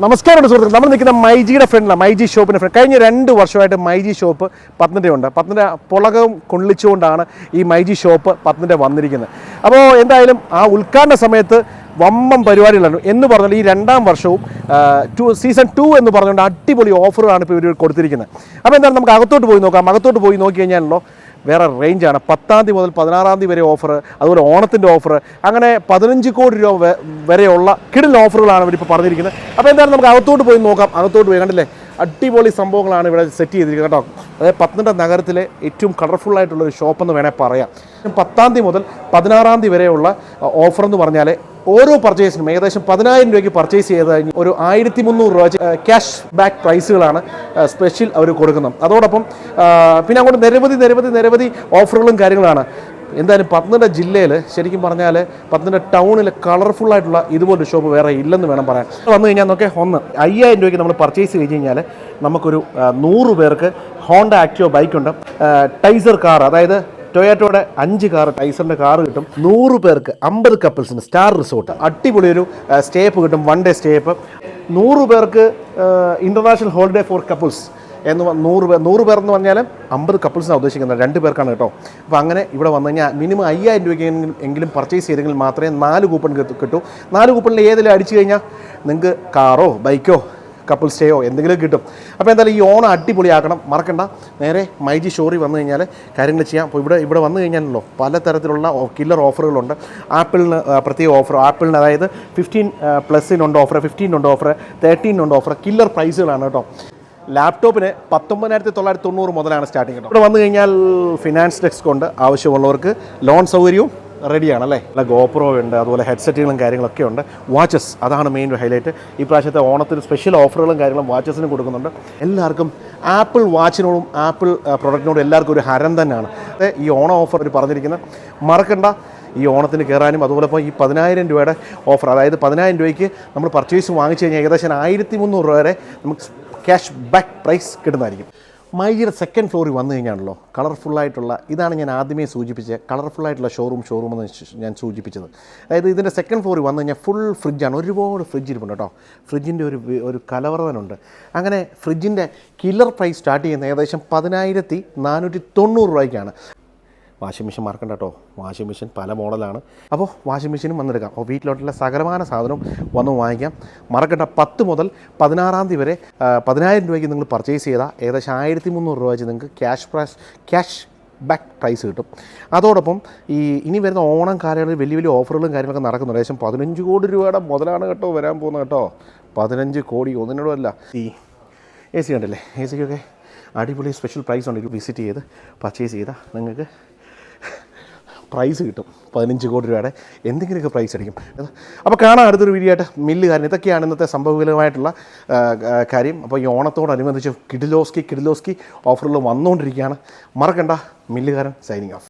നമസ്കാരം സുഹൃത്തുക്കൾ നമ്മൾ നിൽക്കുന്ന മൈജിയുടെ ഫ്രണ്ടിലാണ് മൈജി ഷോപ്പിന്റെ ഫ്രണ്ട്. കഴിഞ്ഞ രണ്ട് വർഷമായിട്ട് മൈജി ഷോപ്പ് പത്തനംതിട്ടയുണ്ട്. പത്തനംതിട്ട പുളകവും കൊള്ളിച്ചുകൊണ്ടാണ് ഈ മൈജി ഷോപ്പ് പത്തനംതിട്ട വന്നിരിക്കുന്നത്. അപ്പോൾ എന്തായാലും ആ ഉദ്ഘാടന സമയത്ത് വമ്പം പരിപാടികളാണ് എന്ന് പറഞ്ഞാൽ ഈ രണ്ടാം വർഷവും ടു സീസൺ ടു എന്ന് പറഞ്ഞുകൊണ്ട് അടിപൊളി ഓഫറാണ് ഇപ്പോൾ ഇവർ കൊടുത്തിരിക്കുന്നത്. അപ്പോൾ എന്തായാലും നമുക്ക് അകത്തോട്ട് പോയി നോക്കാം. അകത്തോട്ട് പോയി നോക്കി കഴിഞ്ഞാലല്ലോ വേറെ റേഞ്ചാണ് പത്താം തീയതി മുതൽ പതിനാറാം തീയതി വരെ ഓഫർ അതുപോലെ ഓണത്തിന്റെ ഓഫർ അങ്ങനെ പതിനഞ്ച് കോടി രൂപ വരെയുള്ള കിടിൽ ഓഫറുകളാണ് ഇവരിപ്പോൾ പറഞ്ഞിരിക്കുന്നത്. അപ്പോൾ എന്തായാലും നമുക്ക് അകത്തോട്ട് പോയി നോക്കാം. അകത്തോട്ട് പോയി കണ്ടില്ലേ? അടിപൊളി സംഭവങ്ങളാണ് ഇവിടെ സെറ്റ് ചെയ്തിരിക്കുന്നത് കേട്ടോ. അതായത് പത്തനംതിട്ട നഗരത്തിലെ ഏറ്റവും കളർഫുൾ ആയിട്ടുള്ള ഒരു ഷോപ്പ് എന്ന് വേണേൽ പറയാം. പത്താം തീയതി മുതൽ പതിനാറാം തീയതി വരെയുള്ള ഓഫർ എന്ന് പറഞ്ഞാൽ ഓരോ പർച്ചേസിനും ഏകദേശം പതിനായിരം രൂപയ്ക്ക് പർച്ചേസ് ചെയ്ത് കഴിഞ്ഞ് ഒരു ആയിരത്തി മുന്നൂറ് രൂപ ക്യാഷ് ബാക്ക് പ്രൈസുകളാണ് സ്പെഷ്യൽ അവർ കൊടുക്കുന്നത്. അതോടൊപ്പം പിന്നെ അങ്ങോട്ട് നിരവധി നിരവധി നിരവധി ഓഫറുകളും കാര്യങ്ങളാണ്. എന്തായാലും പത്തനംതിട്ട ജില്ലയിൽ ശരിക്കും പറഞ്ഞാൽ പത്തനംതിട്ട ടൗണിൽ കളർഫുൾ ആയിട്ടുള്ള ഇതുപോലൊരു ഷോപ്പ് വേറെ ഇല്ലെന്ന് വേണം പറയാൻ. വന്നു കഴിഞ്ഞാൽ നോക്കെ ഒന്ന് അയ്യായിരം രൂപയ്ക്ക് നമ്മൾ പർച്ചേസ് ചെയ്ത് കഴിഞ്ഞാൽ നമുക്കൊരു നൂറ് പേർക്ക് ഹോണ്ട ആക്റ്റീവ് ബൈക്കുണ്ട് ടൈസർ കാർ അതായത് ടൊയാറ്റോയുടെ അഞ്ച് കാർ ടൈസറിന്റെ കാർ കിട്ടും. നൂറ് പേർക്ക് അമ്പത് കപ്പിൾസിന് സ്റ്റാർ റിസോർട്ട് അടിപൊളി ഒരു സ്റ്റേപ്പ് കിട്ടും വൺ ഡേ സ്റ്റേപ്പ് നൂറ് പേർക്ക് ഇന്റർനാഷണൽ ഹോളിഡേ ഫോർ കപ്പിൾസ് എന്ന് നൂറ് പേർ നൂറ് പേർ എന്ന് പറഞ്ഞാൽ അമ്പത് കപ്പിൾസിനാണ് ഉദ്ദേശിക്കുന്നത്. രണ്ട് പേർക്കാണ് കേട്ടോ. അപ്പോൾ അങ്ങനെ ഇവിടെ വന്നു കഴിഞ്ഞാൽ മിനിമം അയ്യായിരം രൂപയ്ക്ക് എങ്കിലും- പർച്ചേസ് ചെയ്തെങ്കിൽ മാത്രമേ നാല് കൂപ്പൺ കിട്ടൂ. നാല് കൂപ്പണിൽ ഏതെങ്കിലും അടിച്ചു കഴിഞ്ഞാൽ നിങ്ങൾക്ക് കാറോ ബൈക്കോ കപ്പിൾ സ്റ്റേയോ എന്തെങ്കിലും കിട്ടും. അപ്പോൾ എന്തായാലും ഈ ഓണം അടിപൊളിയാക്കണം. മറക്കണ്ട. നേരെ മൈജി ഷോറി വന്നു കഴിഞ്ഞാൽ കാര്യങ്ങൾ ചെയ്യാം. അപ്പോൾ ഇവിടെ ഇവിടെ വന്നു കഴിഞ്ഞാലല്ലോ പലതരത്തിലുള്ള കില്ലർ ഓഫറുകളുണ്ട് ആപ്പിളിന് പ്രത്യേക ഓഫർ ആപ്പിളിന് അതായത് ഫിഫ്റ്റീൻ പ്ലസിനുണ്ട് ഓഫർ ഫിഫ്റ്റീനുണ്ട് ഓഫർ തേർട്ടീനുണ്ട് ഓഫർ കില്ലർ പ്രൈസുകളാണ് കേട്ടോ. ലാപ്ടോപ്പിന് പത്തൊമ്പതിനായിരത്തി തൊള്ളായിരത്തി തൊണ്ണൂറ് മുതലാണ് സ്റ്റാർട്ടിങ് ഇവിടെ വന്നു കഴിഞ്ഞാൽ ഫിനാൻസ് ഡെസ്ക് കൊണ്ട് ആവശ്യമുള്ളവർക്ക് ലോൺ സൗകര്യവും റെഡിയാണ് അല്ലേ? അല്ല ഗോപ്രോ ഉണ്ട് അതുപോലെ ഹെഡ്സെറ്റുകളും കാര്യങ്ങളൊക്കെ ഉണ്ട്. വാച്ചസ് അതാണ് മെയിൻ ഹൈലൈറ്റ് ഈ പ്രാവശ്യത്തെ ഓണത്തിന് സ്പെഷ്യൽ ഓഫറുകളും കാര്യങ്ങളും വാച്ചസിനും കൊടുക്കുന്നുണ്ട്. എല്ലാവർക്കും ആപ്പിൾ വാച്ചിനോടും ആപ്പിൾ പ്രൊഡക്റ്റിനോടും എല്ലാവർക്കും ഒരു ഹരം തന്നെയാണ്. ഈ ഓണം ഓഫർ ഒരു പറഞ്ഞിരിക്കുന്നത് മറക്കണ്ട. ഈ ഓണത്തിന് കയറാനും അതുപോലെ ഇപ്പോൾ ഈ പതിനായിരം രൂപയുടെ ഓഫർ അതായത് പതിനായിരം രൂപയ്ക്ക് നമ്മൾ പർച്ചേസ് വാങ്ങിച്ചു കഴിഞ്ഞാൽ ഏകദേശം ആയിരത്തി മുന്നൂറ് രൂപ വരെ നമുക്ക് ക്യാഷ് ബാക്ക് പ്രൈസ് കിട്ടുന്നതായിരിക്കും. മൈജിയുടെ സെക്കൻഡ് ഫ്ലോറിൽ വന്നു കഴിഞ്ഞാണല്ലോ കളർഫുള്ളായിട്ടുള്ള ഇതാണ് ഞാൻ ആദ്യമേ സൂചിപ്പിച്ച കളർഫുള്ളായിട്ടുള്ള ഷോറൂം ഷോറൂം എന്ന് ഞാൻ സൂചിപ്പിച്ചത്. അതായത് ഇതിന്റെ സെക്കൻഡ് ഫ്ലോറിൽ വന്നു കഴിഞ്ഞാൽ ഫുൾ ഫ്രിഡ്ജാണ് ഒരുപാട് ഫ്രിഡ്ജ് ഇരിപ്പുണ്ട് കേട്ടോ. ഫ്രിഡ്ജിന്റെ ഒരു ഒരു കലവറവനുണ്ട്. അങ്ങനെ ഫ്രിഡ്ജിന്റെ കില്ലർ പ്രൈസ് സ്റ്റാർട്ട് ചെയ്യുന്നത് ഏകദേശം പതിനായിരത്തി നാനൂറ്റി തൊണ്ണൂറ് രൂപയ്ക്കാണ്. വാഷിംഗ് മെഷീൻ മറക്കണ്ട കേട്ടോ. വാഷിംഗ് മെഷീൻ പല മോഡലാണ് അപ്പോൾ വാഷിംഗ് മെഷീനും വന്നെടുക്കാം. അപ്പോൾ വീട്ടിലോട്ടുള്ള സകലമാന സാധനവും വന്ന് വാങ്ങിക്കാം. മറക്കണ്ട പത്ത് മുതൽ പതിനാറാം തീയതി വരെ പതിനായിരം രൂപയ്ക്ക് നിങ്ങൾ പർച്ചേസ് ചെയ്താൽ ഏകദേശം ആയിരത്തി മുന്നൂറ് രൂപ വെച്ച് നിങ്ങൾക്ക് cash prize cash back prize കിട്ടും. അതോടൊപ്പം ഈ ഇനി വരുന്ന ഓണം കാലങ്ങളിൽ വലിയ വലിയ ഓഫറുകളും കാര്യങ്ങളൊക്കെ നടക്കുന്നുണ്ട്. ഏകദേശം പതിനഞ്ച് കോടി രൂപയുടെ മുതലാണ് കേട്ടോ വരാൻ പോകുന്നത് കേട്ടോ. പതിനഞ്ച് കോടി ഒന്നിനോടല്ല ഈ എ സി കണ്ടില്ലേ? എ സിക്കൊക്കെ അടിപൊളി സ്പെഷ്യൽ പ്രൈസ് ഉണ്ട് ഇത് വിസിറ്റ് ചെയ്ത് പർച്ചേസ് ചെയ്താൽ നിങ്ങൾക്ക് പ്രൈസ് കിട്ടും. പതിനഞ്ച് കോടി രൂപയുടെ എന്തെങ്കിലുമൊക്കെ പ്രൈസ് അടിക്കും. അപ്പോൾ കാണാം അടുത്തൊരു വീഡിയോ ആയിട്ട്. മില്ല് കാര്യം ഇതൊക്കെയാണ് ഇന്നത്തെ ആ, കാര്യം. അപ്പോൾ ഈ ഓണത്തോടനുബന്ധിച്ച് കിഡിലോസ്കി കിഡിലോസ്കി ഓഫറുകൾ വന്നുകൊണ്ടിരിക്കുകയാണ് മറക്കണ്ട മില്ലുകാരൻ സൈനിങ് ഓഫ്